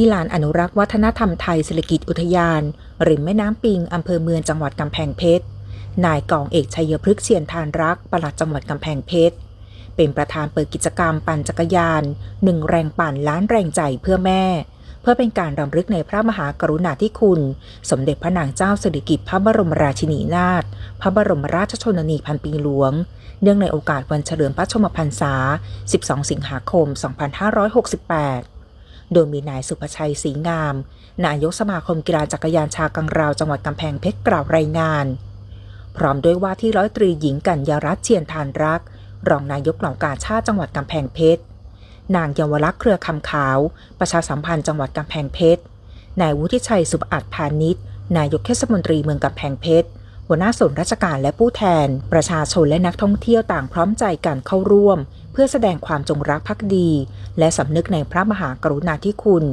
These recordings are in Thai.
ที่ลานอนุรักษ์วัฒนธรรมไทยศิลกิจอุทยาน ริมแม่น้ำปิงอำเภอเมืองจังหวัดกำแพงเพชร นายกองเอกชัยพฤกษ์เชียนทานรักปลัดจังหวัดกำแพงเพชร เป็นประธานเปิดกิจกรรมปั่นจักรยานหนึ่งแรงปั่นล้านแรงใจเพื่อแม่ เพื่อเป็นการรำลึกในพระมหากรุณาธิคุณ สมเด็จพระนางเจ้าสิริกิติ์พระบรมราชินีนาถพระบรมราชชนนีพันปีหลวง เนื่องในโอกาสวันเฉลิมพระชมพรรษา 12 สิงหาคม 2568 โดยมีนายสุภชัยศรีงาม นายกสมาคมกีฬาจักรยานชากังราวจังหวัดกำแพงเพชรกล่าวรายงาน พร้อมด้วยว่าที่ร้อยตรีหญิงกัญญารัตน์เชียนทานรัก รองนายกเหล่ากาชาติจังหวัดกำแพงเพชร นางเยาวลักษณ์เครือคำขาว ประชาสัมพันธ์จังหวัดกำแพงเพชร นายวุฒิชัยสุบอัตพานิชย์ นายกเทศมนตรีเมืองกำแพงเพชร หัวหน้าส่วนราชการและผู้แทน ประชาชนและนักท่องเที่ยวต่างพร้อมใจกันเข้าร่วม เพื่อแสดงความจงรักภักดี และสำนึกในพระมหากรุณาธิคุณ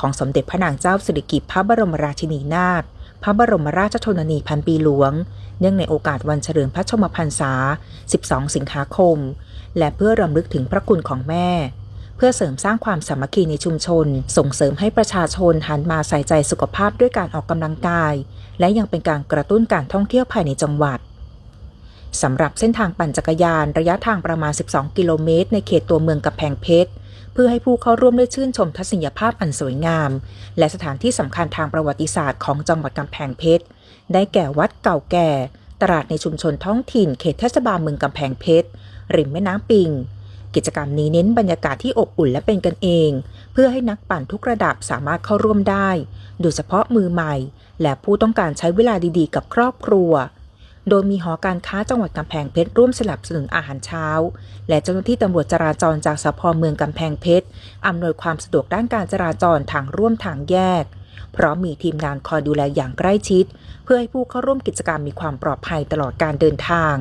ของสมเด็จพระนางเจ้าสิริกิติ์พระบรมราชินีนาถพระบรมราชชนนีพันปีหลวง เนื่องในโอกาสวันเฉลิมพระชมพรรษา 12 สิงหาคม และเพื่อรำลึกถึงพระคุณของแม่ เพื่อเสริมสร้างความสามัคคีในชุมชน ส่งเสริมให้ประชาชนหันมาใส่ใจสุขภาพด้วยการออกกำลังกาย และยังเป็นการกระตุ้นการท่องเที่ยวภายในจังหวัดสำหรับเส้นทางปั่นจักรยานระยะทางประมาณ 12 กิโลเมตร ในเขตตัวเมืองกำแพงเพชร เพื่อให้ผู้เข้าร่วมได้ชื่นชมทัศนียภาพอันสวยงาม และสถานที่สำคัญทางประวัติศาสตร์ของจังหวัดกำแพงเพชร ได้แก่วัดเก่าแก่ ตลาดในชุมชนท้องถิ่นเขตเทศบาลเมืองกำแพงเพชร ริมแม่น้ำปิง กิจกรรมนี้เน้นบรรยากาศที่อบอุ่นและเป็นกันเอง เพื่อให้นักปั่นทุกระดับสามารถเข้าร่วมได้ โดยเฉพาะมือใหม่ และผู้ต้องการใช้เวลาดีๆ กับครอบครัว โดยมีหอการค้าจังหวัดกำแพงเพชรร่วมสนับสนุนอาหารเช้า และเจ้าหน้าที่ตำรวจจราจรจากสพเมืองกำแพงเพชรอำนวยความสะดวกด้านการจราจรทางร่วมทางแยกพร้อมมีทีมงานคอยดูแลอย่างใกล้ชิด เพื่อให้ผู้เข้าร่วมกิจกรรมมีความปลอดภัยตลอดการเดินทาง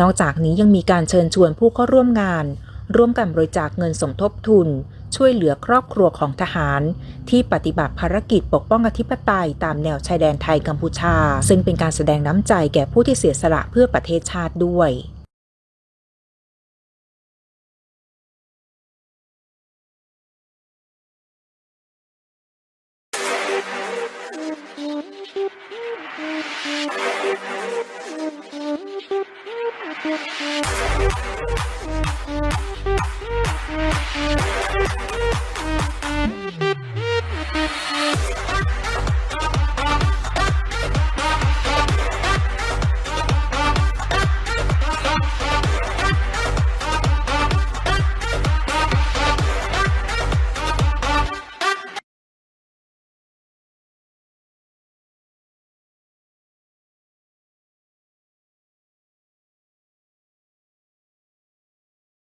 นอกจากนี้ยังมีการเชิญชวนผู้เข้าร่วมงาน ร่วมกันบริจาคเงินสมทบทุน ช่วยเหลือครอบครัวของทหาร ที่ปฏิบัติภารกิจปกป้องอธิปไตยตามแนวชายแดนไทยกัมพูชา ซึ่งเป็นการแสดงน้ำใจแก่ผู้ที่เสียสละเพื่อประเทศชาติด้วย Música